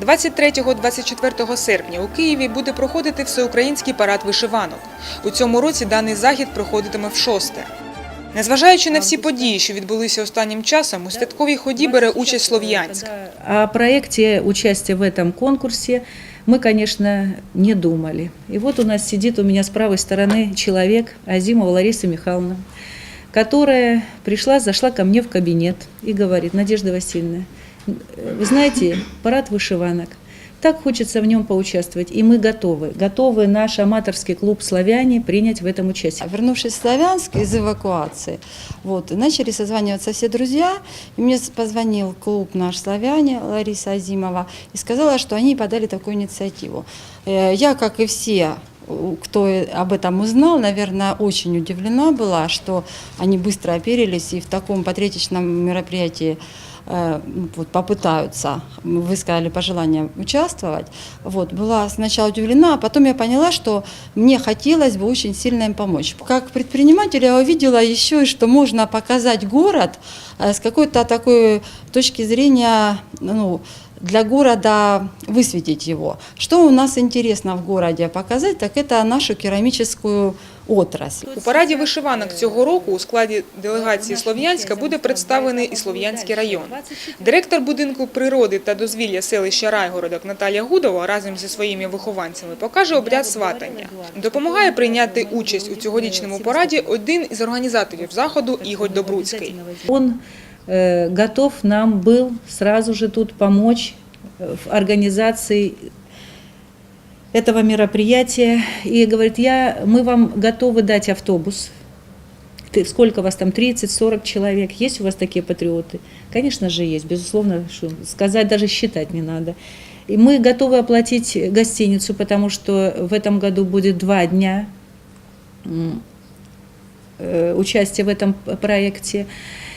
23-24 серпня у Києві буде проходити всеукраїнський парад вишиванок. У цьому році даний захід проходитиме в шосте. Незважаючи на всі події, що відбулися останнім часом, у святковій ході бере участь Слов'янськ. О проекте участия в этом конкурсе мы, конечно, не думали. И вот у нас сидит у меня с правой стороны человек, Азимова Лариса Михайловна, которая пришла, зашла ко мне в кабинет и говорит, Надежда Васильевна, вы знаете, парад вышиванок, так хочется в нем поучаствовать, и мы готовы. Готовы наш аматорский клуб «Славяне» принять в этом участие. Вернувшись в Славянск из эвакуации, вот, начали созваниваться все друзья, и мне позвонил клуб наш «Славяне» Лариса Азимова и сказала, что они подали такую инициативу. Э, Я, как и все, кто об этом узнал, наверное, очень удивлена была, что они быстро оперились и в таком патриотичном мероприятии э, вот, попытаются, вы сказали пожелание участвовать. Вот, была сначала удивлена, а потом я поняла, что мне хотелось бы очень сильно им помочь. Как предприниматель я увидела еще, что можно показать город э, с какой-то такой точки зрения, ну, для города высветить его. Что у нас интересно в городе показать, так это нашу керамическую отрасль. У параді вишиванок цього року у складі делегації Слов'янська буде представлений і Слов'янський район. Директор будинку природи та дозвілля селища Райгородок Наталія Гудова разом зі своїми вихованцями покаже обряд сватання. Допомагає прийняти участь у цьогорічному параді один із організаторів заходу Ігор Добруцький. Э, готов нам был сразу же тут помочь э, в организации этого мероприятия и говорит, я, мы вам готовы дать автобус. Ты- Сколько вас там, 30-40 человек? Есть у вас такие патриоты? Конечно же есть, безусловно, что сказать даже считать не надо. И мы готовы оплатить гостиницу, потому что в этом году будет два дня э, участия в этом проекте.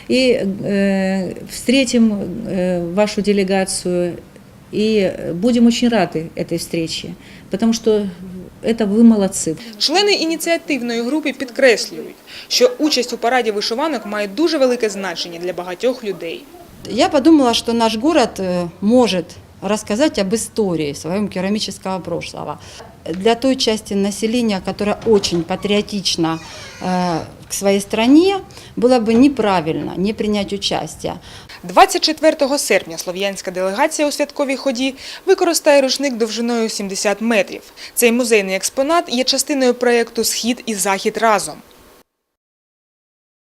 И э, встретим э, вашу делегацию и будем очень рады этой встрече, потому что это вы молодцы. Члени ініціативної групи підкреслюють, що участь у параді вишиванок має дуже велике значення для багатьох людей. Я подумала, что наш город э, может рассказать об истории своем керамического прошлого. Для той части населения, которая очень патриотична э, к своей стране, было бы неправильно не принять участие. 24 серпня слов'янська делегація у святковій ході використає рушник довжиною 70 метрів. Цей музейний експонат є частиною проєкту Схід і Захід разом.